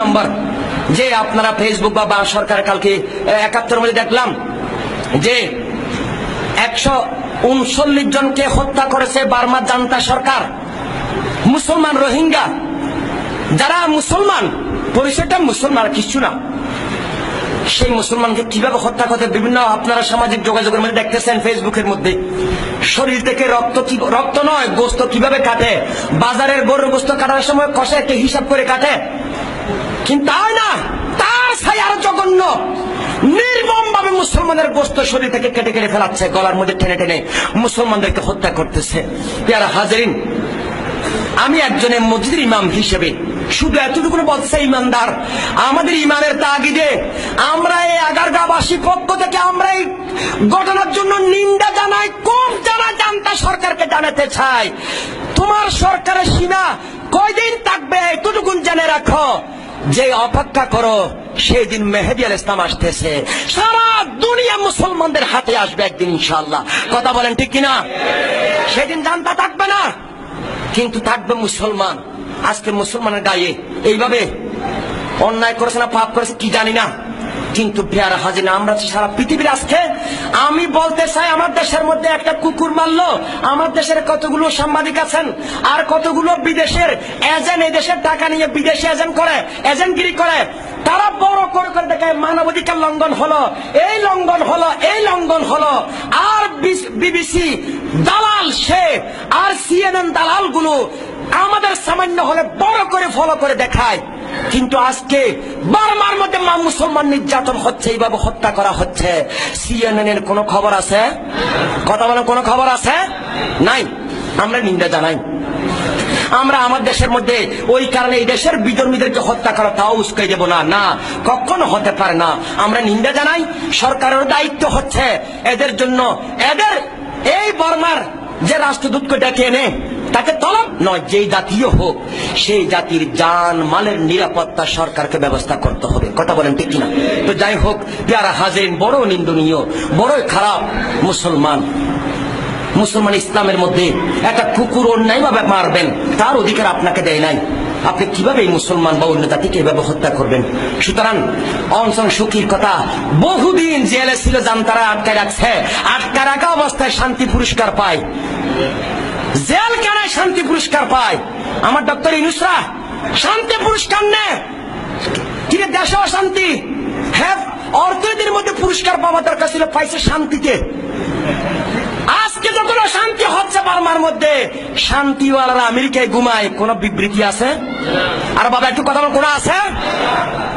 নম্বর যে আপনারা ফেসবুক বা সরকার কালকে একাত্তর মধ্যে দেখলাম যে একশো উনচল্লিশ জনকে হত্যা করেছে বার্মা জান্তা সরকার। মুসলমান রোহিঙ্গা। যারা মুসলমান, পরিচয়টা মুসলমান কিছু না। সেই মুসলমানকে কীভাবে হত্যা করতে বিভিন্ন আপনারা সামাজিক যোগাযোগের মধ্যে দেখতেছেন ফেসবুকের মধ্যে। শরীর থেকে রক্ত কি, রক্ত নয়, গোস্ত কীভাবে কাটে? বাজারের গরুর গোস্ত কাটার সময় কষে একটা হিসাব করে কাটে। কিন্তু তাই না, তার ছাই আরও জঘন্য নির্মম ভাবে মুসলমানের গোস্ত শরীর থেকে কেটে কেটে ফেলাচ্ছে, গলার মধ্যে টেনে টেনে মুসলমানদেরকে হত্যা করতেছে। পেয়ারা হাজারিন, আমি একজনের মসজিদের ইমাম হিসেবে, শুধু এতটুকু বলছে ইমানদার, আমাদের ইমানের তাগিদে আমরা এই আগারগাবাসী পক্ষ থেকে আমরা এই ঘটনার জন্য নিন্দা জানাই কোন জানা জানতা সরকারকে জানাতে চাই। তোমার সরকারের সীমা কয়দিন থাকবে, এতটুকুন জেনে রাখো। যে অপেক্ষা করো সেই দিন মেহেদি আল ইসলাম আসতেছে। সারা দুনিয়া মুসলমানদের হাতে আসবে একদিন ইনশাল্লাহ কথা বলেন ঠিক কিনা? সেদিন জানতা থাকবে না, কিন্তু থাকবে মুসলমান। আজকে মুসলমানের গায়ে, এইভাবে অন্যায় করেছে না, পাপ করেছে, কি জানি না। কিন্তু পেয়ারা হাজিনা, আমরা সারা পৃথিবীর আজকে, আমি বলতে চাই আমার দেশের মধ্যে একটা কুকুর মারলো। আমার দেশের কতগুলো সাংবাদিক আছেন, আর কতগুলো বিদেশের এজেন্ট এই দেশের টাকা নিয়ে বিদেশে এজেন্ট করে এজেন্টগিরি করে, তারা বড় করে করে দেখায় মানবাধিকার লঙ্ঘন হলো। এই লঙ্ঘন হলো, এই লঙ্ঘন হলো। আর বিবিসি দালাল সে, আর সিএনএন দালালগুলো আমাদের সামান্য হলে বড় করে ফলো করে দেখায়। কিন্তু আজকে বার্মার মধ্যে মা মুসলমান নির্যাতন হচ্ছে, এইভাবে হত্যা করা হচ্ছে। সিএনএন এর কোনো খবর আছে? কথা বলেন কোনো খবর আছে? নাই। আমরা নিন্দা জানাই। আমরা আমার দেশের মধ্যে ওই কারণে এই দেশের বিধর্মীদেরকে হত্যা করা তাও উস্কাই দেব না। না, কখনো হতে পারে না। আমরা নিন্দা জানাই। সরকারের দায়িত্ব হচ্ছে। এদের জন্য এদের এই বর্মার যে রাষ্ট্রদূতকে ডেকে এনে তাকে তলব। নয়, যেই জাতীয় হোক, সেই জাতির যান মালের নিরাপত্তা সরকারকে ব্যবস্থা করতে হবে। কথা বলেন ঠিক না তো যাই হোক, পেয়ারা হাজেন বড় নিন্দনীয়, বড়ই খারাপ মুসলমান। মুসলমান ইসলামের মধ্যে একটা কুকুর অন্যায় ভাবে মারবেন, তার অধিকার আপনাকে দেয় নাই। আপনি কীভাবে এই মুসলমান বা অন্য জাতিকে এভাবে হত্যা করবেন? সুতরাং অনশন সুখীর কথা, বহুদিন জেলে ছিল জানতারা আটকায় রাখছে। আটকা রাখা অবস্থায় শান্তি পুরস্কার পায়। জেল কেন শান্তি পুরস্কার পায়। আমার ডক্টর ইনুসরা, শান্তি পুরস্কার নেয় কিরে দেশে অশান্তি? হ্যাঁ অর্থনীতির মধ্যে পুরস্কার পাওয়া দরকার ছিল, পাইছে শান্তিতে। আজকে যত শান্তি হচ্ছে বার্মার মধ্যে শান্তিওয়ালারা আমেরিকায় ঘুমায়, কোন বিবৃতি আছে? আর বাবা, একটু কথা বল, কোন আছে?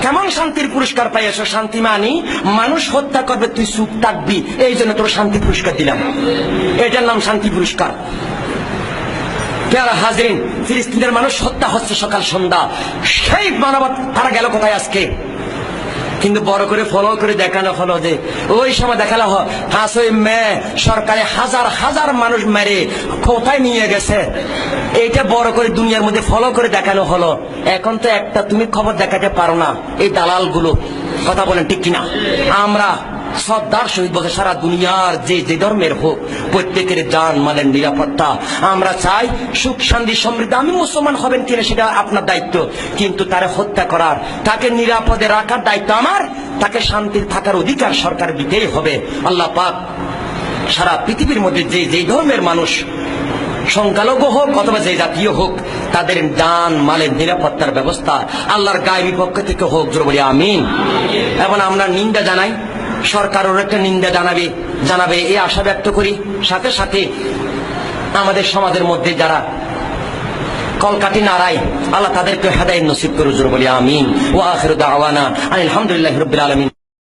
কেমন শান্তির পুরস্কার পাইছো শান্তি মানি, মানুষ হত্যা করবে, তুই সুখ থাকবি। এই জন্য তোর শান্তি পুরস্কার দিলাম। এটার নাম শান্তি পুরস্কার। হাজরিন, ফিলিস্তিনের মানুষ হত্যা হচ্ছে সকাল সন্ধ্যা। সেই মানবত তারা গেল কোথায় আজকে? কিন্তু বড় করে ফলো করে দেখানো হলো যে, ওই সময় দেখাল হাস ওই মেয়ে সরকারে হাজার হাজার মানুষ মেরে কোথায় নিয়ে গেছে? এইটা বড় করে দুনিয়ার মধ্যে ফলো করে দেখানো হলো। এখন তো একটা তুমি খবর দেখাতে পারো না, এই দালালগুলো। কথা বলেন ঠিক কিনা? আমরা শ্রদ্ধার সহিত বলতে সারা দুনিয়ার যে যে ধর্মের হোক, প্রত্যেকের যান মালের নিরাপত্তা। আমরা চাই সুখ, শান্তি, সমৃদ্ধ। আমি মুসলমান হবেন কিনা সেটা আপনার দায়িত্ব। কিন্তু তারে হত্যা করার, তাকে নিরাপদে রাখার দায়িত্ব আমার, তাকে শান্তির থাকার অধিকার সরকার দিতেই হবে। আল্লাহ পাক সারা পৃথিবীর মধ্যে যে যেই ধর্মের মানুষ, সংখ্যালঘু হোক অথবা যে জাতীয় হোক, তাদের দান মালের নিরাপত্তার ব্যবস্থা আল্লাহর গায়েবী পক্ষ থেকে হোক। জোর বলি, আমিন। এবং আমরা নিন্দা জানাই সরকারের একটা নিন্দা জানাবে জানাবে, এই আশা ব্যক্ত করি। সাথে সাথে আমাদের সমাজের মধ্যে যারা কলকাতি নারায়, আল্লাহ তাদেরকে হেদায় নসিব করুজুর জোর বলি, আমিন। ও আখির দাওয়ানা আলহামদুলিল্লাহ রবিল আলমিন।